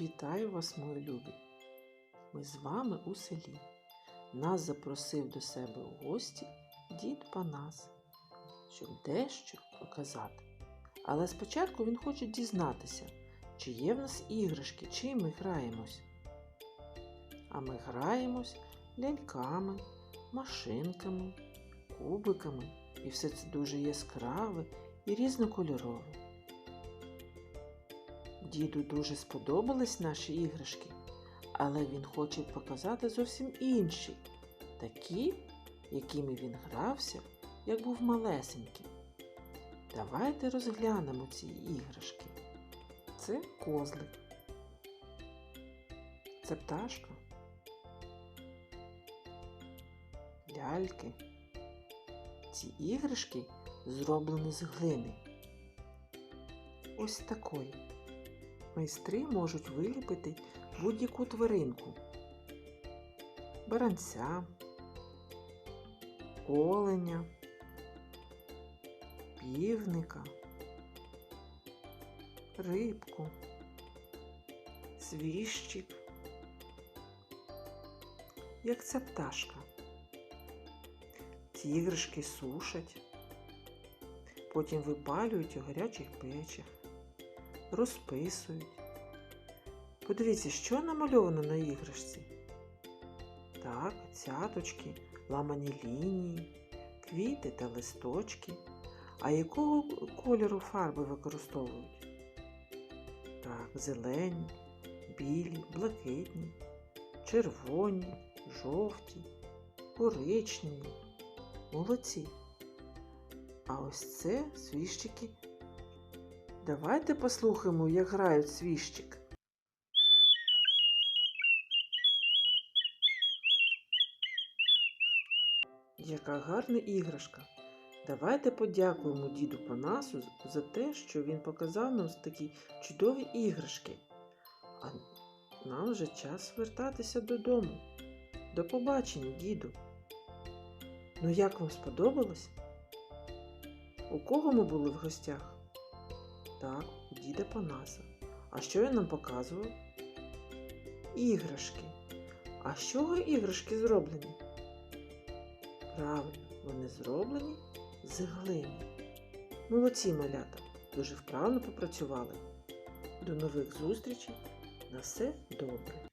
Вітаю вас, мої любі! Ми з вами у селі. Нас запросив до себе у гості дід Панас, щоб дещо показати. Але спочатку він хоче дізнатися, чи є в нас іграшки, чим ми граємось. А ми граємось ляльками, машинками, кубиками, і все це дуже яскраве і різнокольорове. Діду дуже сподобались наші іграшки, але він хоче показати зовсім інші, такі, якими він грався, як був малесенький. Давайте розглянемо ці іграшки. Це козлик. Це пташка. Ляльки. Ці іграшки зроблені з глини. Ось такої. Майстри можуть виліпити будь-яку тваринку. Баранця, оленя, півника, рибку, свіщик, як ця пташка. Ці сушать, потім випалюють у гарячих печах розписують. Подивіться, що намальовано на іграшці. Так, цяточки, ламані лінії, квіти та листочки. А якого кольору фарби використовують? Так, зелені, білі, блакитні, червоні, жовті, коричневі, молодці. А ось це свіщики Давайте послухаємо, як грають свіщик. Яка гарна іграшка. Давайте подякуємо діду Панасу за те, що він показав нам такі чудові іграшки. А нам вже час вертатися додому. До побачення, діду. Ну як вам сподобалось? У кого ми були в гостях? Так, діда Панаса. А що він нам показував? Іграшки. А з чого іграшки зроблені? Правильно, вони зроблені з глини. Молодці малята, дуже вправно попрацювали. До нових зустрічей. На все добре.